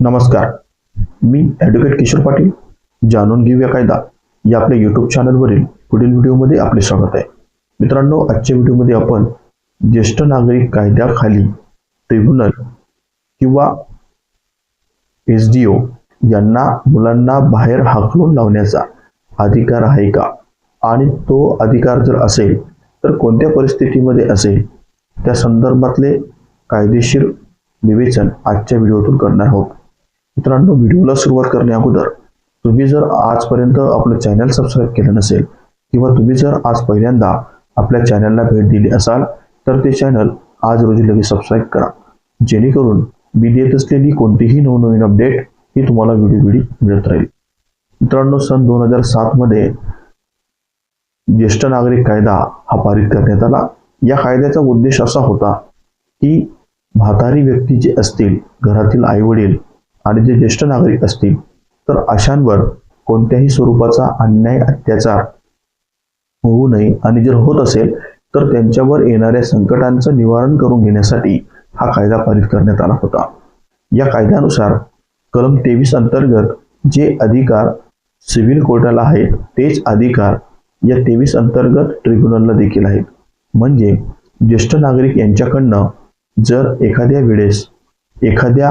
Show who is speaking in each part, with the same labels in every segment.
Speaker 1: नमस्कार. मी ॲडव्होकेट किशोर पाटील जाणून घेऊया कायदा. या आपल्या यूट्यूब चॅनलवरील पुढील व्हिडिओमध्ये आपले स्वागत आहे. मित्रांनो आजच्या व्हिडिओमध्ये आपण ज्येष्ठ नागरिक कायद्याखाली ट्रिब्युनल किंवा एस डी ओ यांना मुलांना बाहेर हाकलून लावण्याचा अधिकार आहे का? आणि तो अधिकार जर असेल तर कोणत्या परिस्थितीमध्ये असेल? त्या संदर्भातले कायदेशीर विवेचन आजच्या व्हिडिओतून करणार आहोत. मित्रांनो व्हिडिओला सुरुवात करण्या अगोदर तुम्ही जर आजपर्यंत आपलं चॅनल सबस्क्राईब केलं नसेल किंवा तुम्ही जर आज पहिल्यांदा आपल्या चॅनलला भेट दिली असाल तर ते चॅनल आज रोजी लगेच सबस्क्राईब करा. जेणेकरून मी देत असलेली कोणतीही नवनवीन अपडेट ही तुम्हाला व्हिडिओ मिळत राहील. मित्रांनो सन दोन हजार सातमध्ये ज्येष्ठ नागरिक कायदा हा पारित करण्यात आला. या कायद्याचा उद्देश असा होता की म्हातारी व्यक्ती जे असतील घरातील आईवडील आणि जे ज्येष्ठ नागरिक असतील तर अशांवर कोणत्याही स्वरूपाचा अन्याय अत्याचार होऊ नये. आणि जर होत असेल तर त्यांच्यावर येणाऱ्या संकटांचं निवारण करून घेण्यासाठी हा कायदा पारित करण्यात आला होता. या कायद्यानुसार कलम तेवीस अंतर्गत जे अधिकार सिव्हिल कोर्टाला आहेत तेच अधिकार या तेवीस अंतर्गत ट्रिब्युनलला देखील आहेत. म्हणजे ज्येष्ठ नागरिक यांच्याकडनं जर एखाद्या वेळेस एखाद्या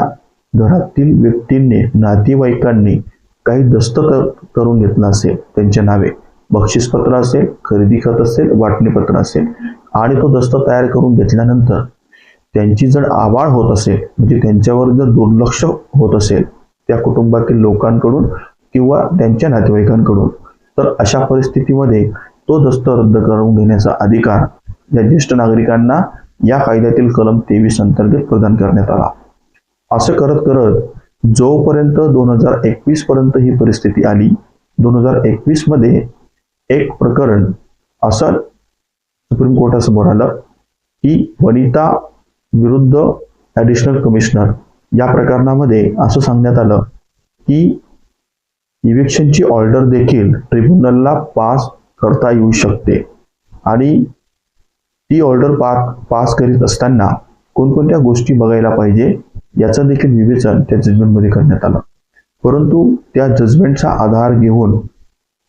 Speaker 1: घरातील व्यक्तींनी नातेवाईकांनी काही दस्तक करून घेतलं असेल त्यांच्या नावे. बक्षीसपत्र असेल खरेदी खत असेल वाटणीपत्र असेल आणि तो दस्त तयार करून घेतल्यानंतर त्यांची जर आवाळ होत असेल म्हणजे त्यांच्यावर जर दुर्लक्ष होत असेल त्या कुटुंबातील लोकांकडून किंवा त्यांच्या नातेवाईकांकडून तर अशा परिस्थितीमध्ये तो दस्त रद्द करून घेण्याचा अधिकार या ज्येष्ठ नागरिकांना या कायद्यातील कलम तेवीस अंतर्गत प्रदान करण्यात आला. असं करत करत जोपर्यंत दोन हजार एकवीस पर्यंत ही परिस्थिती आली दोन हजार एकवीसमध्ये एक प्रकरण असं सुप्रीम कोर्टासमोर आलं की वनिता विरुद्ध ॲडिशनल कमिशनर या प्रकरणामध्ये असं सांगण्यात आलं की इव्हेक्शनची ऑर्डर देखील ट्रिब्युनलला पास करता येऊ शकते. आणि ती ऑर्डर पा पास करीत असताना कोणकोणत्या गोष्टी बघायला पाहिजे? याचं देखील विवेचन त्या जजमेंटमध्ये करण्यात आलं. परंतु त्या जजमेंटचा आधार घेऊन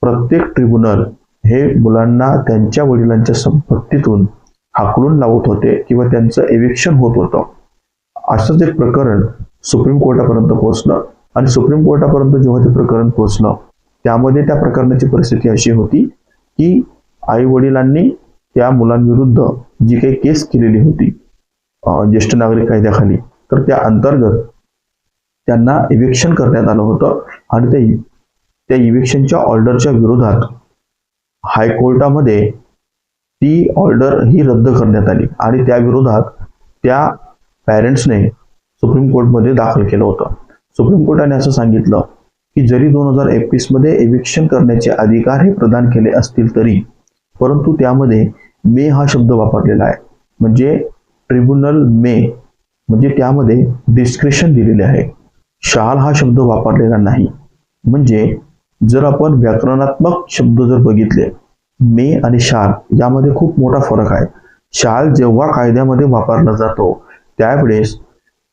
Speaker 1: प्रत्येक ट्रिब्युनल हे मुलांना त्यांच्या वडिलांच्या संपत्तीतून हाकलून लावत होते किंवा त्यांचं एविक्शन होत होतं. असंच एक प्रकरण सुप्रीम कोर्टापर्यंत पोहोचलं. आणि सुप्रीम कोर्टापर्यंत जेव्हा ते प्रकरण पोहोचलं त्यामध्ये त्या प्रकरणाची परिस्थिती अशी होती की आई वडिलांनी त्या मुलांविरुद्ध जी काही केस केलेली होती ज्येष्ठ नागरिक कायद्याखाली तर त्या अंतर्गत त्यांना इव्हिक्शन करण्यात आलं होतं. आणि ते त्या इव्हिक्शनच्या ऑर्डरच्या विरोधात हायकोर्टामध्ये ती ऑर्डर ही रद्द करण्यात आली. आणि त्या विरोधात त्या पॅरेंट्सने सुप्रीम कोर्टमध्ये दाखल केलं होतं. सुप्रीम कोर्टाने असं सांगितलं की जरी दोन हजार एकवीसमध्ये एविक्शन करण्याचे अधिकार हे प्रदान केले असतील तरी परंतु त्यामध्ये मे हा शब्द वापरलेला आहे. म्हणजे ट्रिब्युनल मे म्हणजे त्यामध्ये डिस्क्रिप्शन दिलेले आहे. शाल हा शब्द वापरलेला नाही. म्हणजे जर आपण व्याकरणात्मक शब्द जर बघितले मे आणि शाल यामध्ये खूप मोठा फरक आहे. शाल जेव्हा कायद्यामध्ये वापरला जातो त्यावेळेस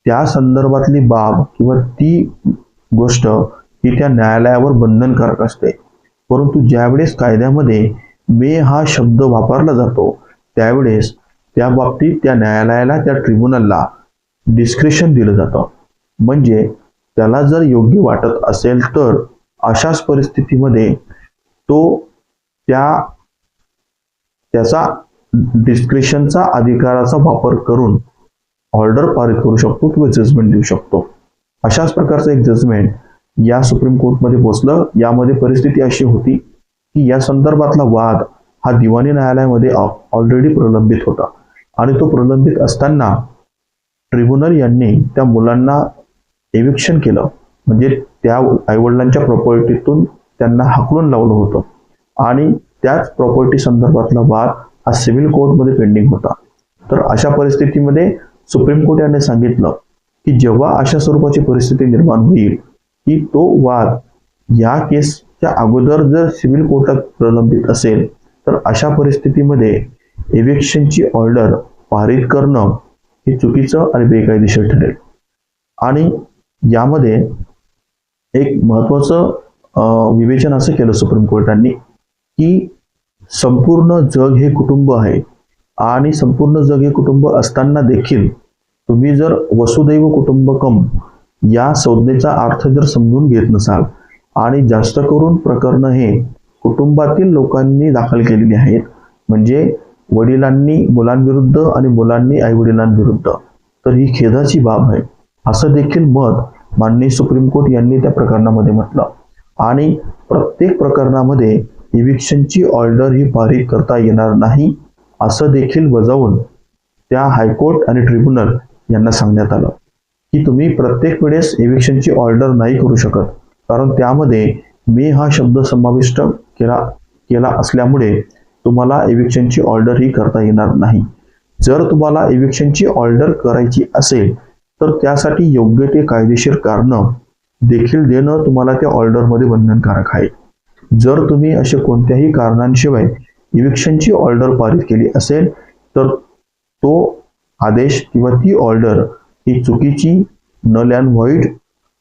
Speaker 1: त्या संदर्भातली बाब किंवा ती गोष्ट ही त्या न्यायालयावर बंधनकारक असते. परंतु ज्यावेळेस कायद्यामध्ये मे हा शब्द वापरला जातो त्यावेळेस त्या बाबतीत त्या न्यायालयाला त्या ट्रिब्युनलला डिस्क्रिप्शन दिलं जातं. म्हणजे त्याला जर योग्य वाटत असेल तर अशाच परिस्थितीमध्ये तो त्या त्याचा डिस्क्रिप्शनचा अधिकाराचा वापर करून ऑर्डर पारित करू शकतो किंवा जजमेंट देऊ शकतो. अशाच प्रकारचं एक जजमेंट या सुप्रीम कोर्टमध्ये पोचलं. यामध्ये परिस्थिती अशी होती की या संदर्भातला वाद हा दिवाणी न्यायालयामध्ये ऑलरेडी प्रलंबित होता. आणि तो प्रलंबित असताना ट्रिब्युनल यांनी त्या मुलांना एविक्शन केलं. म्हणजे त्या आईवडिलांच्या प्रॉपर्टीतून त्यांना हाकलून लावलं होतं. आणि त्याच प्रॉपर्टी संदर्भातला वाद हा सिव्हिल कोर्टमध्ये पेंडिंग होता. तर अशा परिस्थितीमध्ये सुप्रीम कोर्ट यांनी सांगितलं की जेव्हा अशा स्वरूपाची परिस्थिती निर्माण होईल की तो वाद या केसच्या अगोदर जर सिव्हिल कोर्टात प्रलंबित असेल तर अशा परिस्थितीमध्ये एव्हिक्शनची ऑर्डर पारित करणं हे चुकीचं आणि बेकायदेशीर ठरेल. आणि यामध्ये एक महत्वाचं विवेचन असं केलं सुप्रीम कोर्टाने की संपूर्ण जग हे कुटुंब आहे आणि संपूर्ण जग हे कुटुंब असताना देखील तुम्ही जर वसुदैव कुटुंबकम या संज्ञेचा अर्थ जर समजून घेत नसाल आणि जास्त करून प्रकरणं हे कुटुंबातील लोकांनी दाखल केलेली आहेत म्हणजे वडिलांनी मुलांविरुद्ध आणि मुलांनी आईवडिलांविरुद्ध. तर ही खेदाची बाब आहे. असं देखील मत माननीय सुप्रीम कोर्ट यांनी त्या प्रकरणामध्ये म्हटलं. आणि प्रत्येक प्रकरणामध्ये इविक्शनची ऑर्डर ही पारित करता येणार नाही असं देखील बजावून त्या हायकोर्ट आणि ट्रिब्युनल यांना सांगण्यात आलं. की तुम्ही प्रत्येक वेळेस इव्हिक्शनची ऑर्डर नाही करू शकत. कारण त्यामध्ये मे हा शब्द समाविष्ट केला केला असल्यामुळे तुम्हाला एविक्शनची ऑर्डर ही करता येणार नाही. जर तुम्हाला एविक्शनची ऑर्डर करायची असेल तर त्यासाठी योग्य ते कायदेशीर कारणं देखील देणं तुम्हाला त्या ऑर्डरमध्ये बंधनकारक आहे. जर तुम्ही अशा कोणत्याही कारणांशिवाय इविक्शनची ऑर्डर पारित केली असेल तर तो आदेश किंवा ती ऑर्डर ही चुकीची न लॅन व्हाईट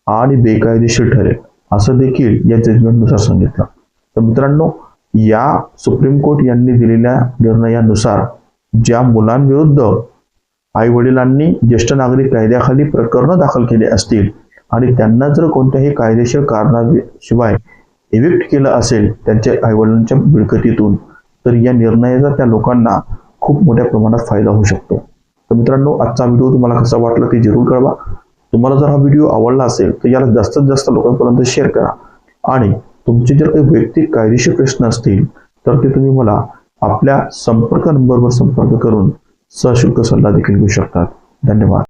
Speaker 1: आणि बेकायदेशीर ठरेल. असं देखील या जजमेंटनुसार सांगितलं. तर मित्रांनो या सुप्रीम कोर्ट यांनी दिलेल्या निर्णयानुसार ज्या मुलांविरुद्ध आई वडिलांनी ज्येष्ठ नागरिक कायद्याखाली प्रकरणं दाखल केले असतील आणि त्यांना जर कोणत्याही कायदेशीर कारणाशिवाय इव्हिक्ट केलं असेल त्यांच्या आईवडिलांच्या मिळकतीतून तर या निर्णयाचा त्या लोकांना खूप मोठ्या प्रमाणात फायदा होऊ शकतो. तर मित्रांनो आजचा व्हिडिओ तुम्हाला कसा वाटला ते जरूर कळवा. तुम्हाला जर हा व्हिडिओ आवडला असेल तर याला जास्तीत जास्त लोकांपर्यंत शेअर करा. आणि तुमचे जर काही वैयक्तिक कायदेशीर प्रश्न असतील तर ते तुम्ही मला आपल्या संपर्क नंबरवर संपर्क करून सशुल्क सल्ला देखील घेऊ शकतात. धन्यवाद.